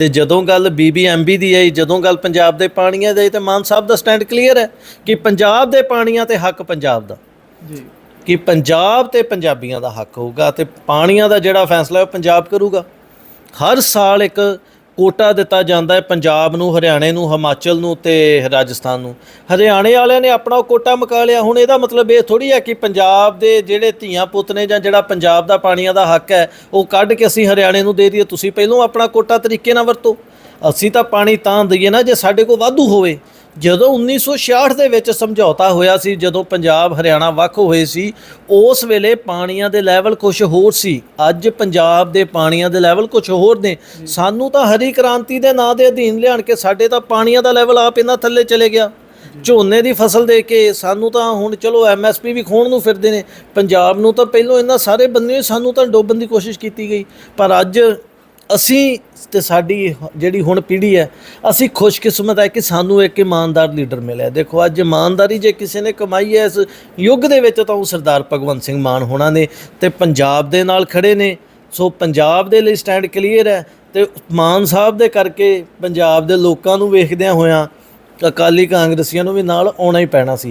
ਤੇ ਜਦੋਂ ਗੱਲ ਬੀਬੀਐਮਬੀ ਦੀ ਆਈ ਜਦੋਂ ਗੱਲ ਪੰਜਾਬ ਦੇ ਪਾਣੀਆਂ ਦੀ ਆਈ ਤੇ ਮਾਨ ਸਾਹਿਬ ਦਾ ਸਟੈਂਡ ਕਲੀਅਰ ਹੈ ਕਿ ਪੰਜਾਬ ਦੇ ਪਾਣੀਆਂ ਤੇ ਹੱਕ ਪੰਜਾਬ ਦਾ। ਜੀ। ਕਿ ਪੰਜਾਬ ਤੇ ਪੰਜਾਬੀਆਂ ਦਾ ਹੱਕ ਹੋਊਗਾ ਤੇ ਪਾਣੀਆਂ ਦਾ ਜਿਹੜਾ ਫੈਸਲਾ ਹੈ ਉਹ ਪੰਜਾਬ ਕਰੂਗਾ। ਹਰ ਸਾਲ ਇੱਕ ਕੋਟਾ ਦਿੱਤਾ ਜਾਂਦਾ ਹੈ ਪੰਜਾਬ ਨੂੰ, ਹਰਿਆਣੇ ਨੂੰ, ਹਿਮਾਚਲ ਨੂੰ ਤੇ ਰਾਜਸਥਾਨ ਨੂੰ। ਹਰਿਆਣੇ ਵਾਲਿਆਂ ਨੇ ਆਪਣਾ ਉਹ ਕੋਟਾ ਮੁਕਾ ਲਿਆ। ਹੁਣ ਇਹਦਾ ਮਤਲਬ ਇਹ ਥੋੜੀ ਹੈ ਕਿ ਪੰਜਾਬ ਦੇ ਜਿਹੜੇ ਧੀਆਂ ਪੁੱਤ ਨੇ ਜਾਂ ਜਿਹੜਾ ਪੰਜਾਬ ਦਾ ਪਾਣੀਆਂ ਦਾ ਹੱਕ ਹੈ, ਉਹ ਕੱਢ ਕੇ ਅਸੀਂ ਹਰਿਆਣੇ ਨੂੰ ਦੇ ਦਈਏ। ਤੁਸੀਂ ਪਹਿਲਾਂ ਆਪਣਾ ਕੋਟਾ ਤਰੀਕੇ ਨਾਲ ਵਰਤੋ। ਅਸੀਂ ਤਾਂ ਪਾਣੀ ਤਾਂ ਦਈਏ ਨਾ, ਜੇ ਸਾਡੇ ਕੋਲ ਵਾਧੂ ਹੋਵੇ ਜਦੋਂ 1966 ਦੇ ਵਿੱਚ ਸਮਝੌਤਾ ਹੋਇਆ ਸੀ, ਜਦੋਂ ਪੰਜਾਬ ਹਰਿਆਣਾ ਵੱਖ ਹੋਏ ਸੀ, ਉਸ ਵੇਲੇ ਪਾਣੀਆਂ ਦੇ ਲੈਵਲ ਕੁਝ ਹੋਰ ਸੀ। ਅੱਜ ਪੰਜਾਬ ਦੇ ਪਾਣੀਆਂ ਦੇ ਲੈਵਲ ਕੁਝ ਹੋਰ ਨੇ। ਸਾਨੂੰ ਤਾਂ ਹਰੀ ਕ੍ਰਾਂਤੀ ਦੇ ਨਾਂ ਦੇ ਅਧੀਨ ਲਿਆਣ ਕੇ ਸਾਡੇ ਤਾਂ ਪਾਣੀਆਂ ਦਾ ਲੈਵਲ ਆਪ ਇਹਨਾਂ ਥੱਲੇ ਚਲੇ ਗਿਆ। ਝੋਨੇ ਦੀ ਫਸਲ ਦੇ ਕੇ ਸਾਨੂੰ ਤਾਂ ਹੁਣ ਚਲੋ ਐਮਐਸਪੀ ਵੀ ਖੋਣ ਨੂੰ ਫਿਰਦੇ ਨੇ। ਪੰਜਾਬ ਨੂੰ ਤਾਂ ਪਹਿਲੋਂ ਇਹਨਾਂ ਸਾਰੇ ਬੰਦੇ ਸਾਨੂੰ ਤਾਂ ਡੋਬਣ ਦੀ ਕੋਸ਼ਿਸ਼ ਕੀਤੀ ਗਈ। ਪਰ ਅੱਜ ਅਸੀਂ ਤੇ ਸਾਡੀ ਜਿਹੜੀ ਹੁਣ ਪੀੜ੍ਹੀ ਹੈ, ਅਸੀਂ ਖੁਸ਼ਕਿਸਮਤ ਹੈ ਕਿ ਸਾਨੂੰ ਇੱਕ ਇਮਾਨਦਾਰ ਲੀਡਰ ਮਿਲਿਆ। ਦੇਖੋ, ਅੱਜ ਇਮਾਨਦਾਰੀ ਜੇ ਕਿਸੇ ਨੇ ਕਮਾਈ ਹੈ, ਇਸ ਯੁੱਗ ਦੇ ਵਿੱਚ ਤਾਂ ਉਹ ਸਰਦਾਰ ਭਗਵੰਤ ਸਿੰਘ ਮਾਨ ਹੋਣਾ ਨੇ ਤੇ ਪੰਜਾਬ ਦੇ ਨਾਲ ਖੜੇ ਨੇ। ਸੋ ਪੰਜਾਬ ਦੇ ਲਈ ਸਟੈਂਡ ਕਲੀਅਰ ਹੈ ਤੇ ਮਾਨ ਸਾਹਿਬ ਦੇ ਕਰਕੇ ਪੰਜਾਬ ਦੇ ਲੋਕਾਂ ਨੂੰ ਵੇਖਦਿਆਂ ਹੋਇਆਂ ਅਕਾਲੀ ਕਾਂਗਰਸੀਆਂ ਨੂੰ ਵੀ ਨਾਲ ਆਉਣਾ ਹੀ ਪੈਣਾ ਸੀ।